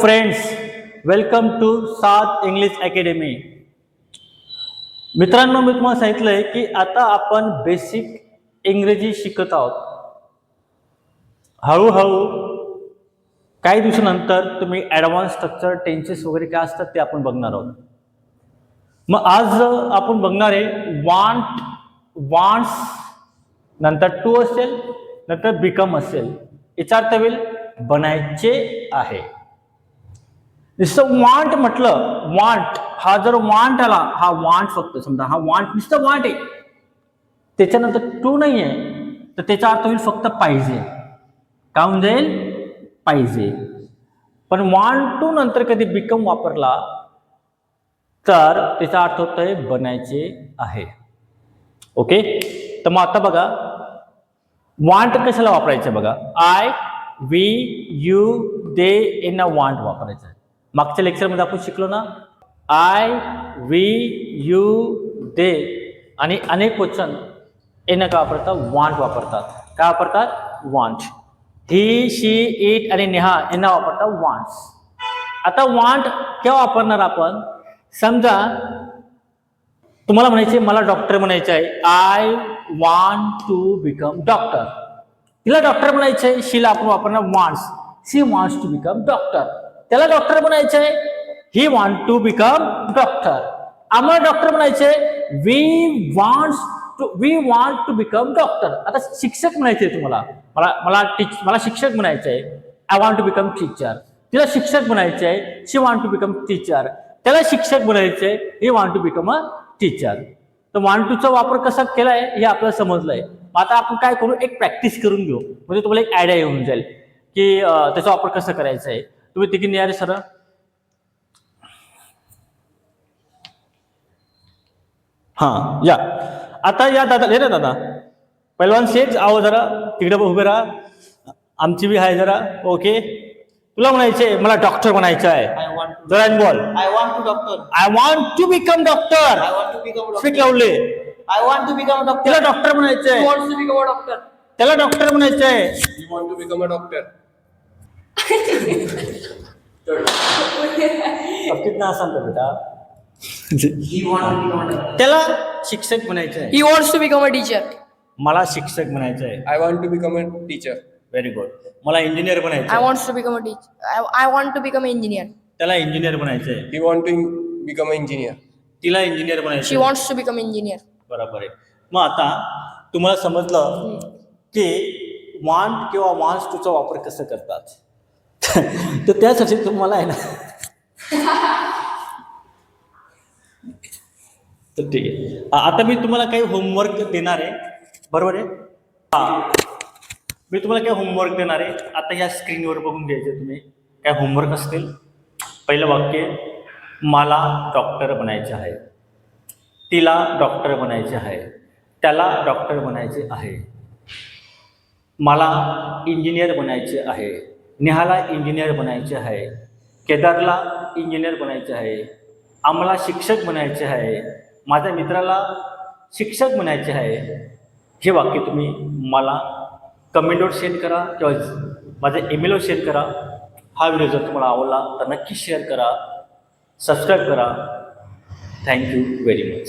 Friends welcome to सात English academy मित्रांनो मी तुम्हाला सांगितलं आहे की आता आपण बेसिक इंग्रजी शिकत आहोत. हळूहळू काही दिवसानंतर तुम्ही ॲडव्हान्स स्ट्रक्चर टेन्सेस वगैरे काय असतात ते आपण बघणार आहोत. मग आज आपण बघणार आहे वांट वांट्स नंतर टू असेल नंतर बिकम असेल. याचा अर्थ होईल बनायचे आहे. नुसतं वांट म्हटलं वांट हा जर वांट आला हा वांट फक्त समजा हा वांट नुसतं वांट आहे. त्याच्यानंतर टू नाही आहे तर त्याचा अर्थ होईल फक्त पाहिजे. काय होऊन जाईल? पाहिजे. पण वांट टू नंतर कधी बिकम वापरला तर त्याचा अर्थ होतोय बनायचे आहे. ओके तर मग आता बघा वांट कशाला वापरायचं बघा? I we you they in a want वापरायचं आहे. मागच्या लेक्चरमध्ये आपण शिकलो ना? आय वी यू दे आणि अनेक वचन एन का वापरतात वांट वापरतात. काय वापरतात? वांट ही शी इट आणि नेहा यांना वापरतात वांट्स आता वांट केव्हा वापरणार आपण? समजा तुम्हाला म्हणायचे मला डॉक्टर म्हणायचे आहे. I want to become doctor तिला डॉक्टर म्हणायचं आहे. शीला आपण वापरणार wants she wants to become doctor त्याला डॉक्टर बनायचंय he want to become doctor आम्हाला डॉक्टर म्हणायचे we want to we want to become doctor आता शिक्षक म्हणायचे तुम्हाला. मला मला टीच मला शिक्षक म्हणायचंय I want to become teacher तिला शिक्षक बनायचंय आहे she want to become teacher त्याला शिक्षक बनायचंय he want to become a teacher तर वॉन्ट टूचा वापर कसा केलाय हे आपल्याला समजलंय. मग आता आपण काय करू? एक प्रॅक्टिस करून घेऊ. म्हणजे तुम्हाला एक आयडिया येऊन जाईल की त्याचा वापर कसा करायचा आहे. तुम्ही तिघी निहारे सर. हां या. आता या दादा हे ना दादा. पहिलवान शेठ आहो जरा तिकडे उभे राहा. आमची बी आहे जरा ओके. तुला म्हणायचे मला डॉक्टर म्हणायचं आहे. जरा ball. I want to doctor. I want to become doctor become a speak doctor. लावले. Become a doctor. तिला doctor wants to become a doctor? त्याला डॉक्टर म्हणायचंय. You want to शक्यत त्याला शिक्षक बनायचं आहे मला शिक्षक म्हणायचंय I want to become a teacher very good मला इंजिनियर बनायचं I want to become come teacher I want to become engineer त्याला इंजिनियर बनायचंय. I want to become engineer तिला इंजिनियर बनायचं she wants to become come engineer बरोबर आहे. मग आता तुम्हाला समजलं की वॉन्ट किंवा वान्स टूचा वापर कसं करतात? तर त्यासाठी तुम्हाला आहे ना. तर ठीक आहे. आता मी तुम्हाला काही होमवर्क देणार आहे. बरोबर आहे? हा. मी तुम्हाला काही होमवर्क देणार आहे. आता या स्क्रीनवर बघून घ्यायचे तुम्ही. काय होमवर्क असतील? पहिलं वाक्य मला डॉक्टर बनायचे आहे. तिला डॉक्टर बनायचे आहे. त्याला डॉक्टर बनायचे आहे. मला इंजिनियर बनायचे आहे. नेहाला इंजिनियर बनायचे आहे केदारला इंजिनियर बनायचे आहे आम्हाला शिक्षक बनायचे आहे माझ्या मित्राला शिक्षक बनायचे आहे. हे वाक्य तुम्ही मला कमेंटवर शेअर करा किंवा माझ्या ईमेलवर शेअर करा. हा व्हिडिओ जर तुम्हाला आवडला तर नक्की शेअर करा सबस्क्राईब करा. Thank you very much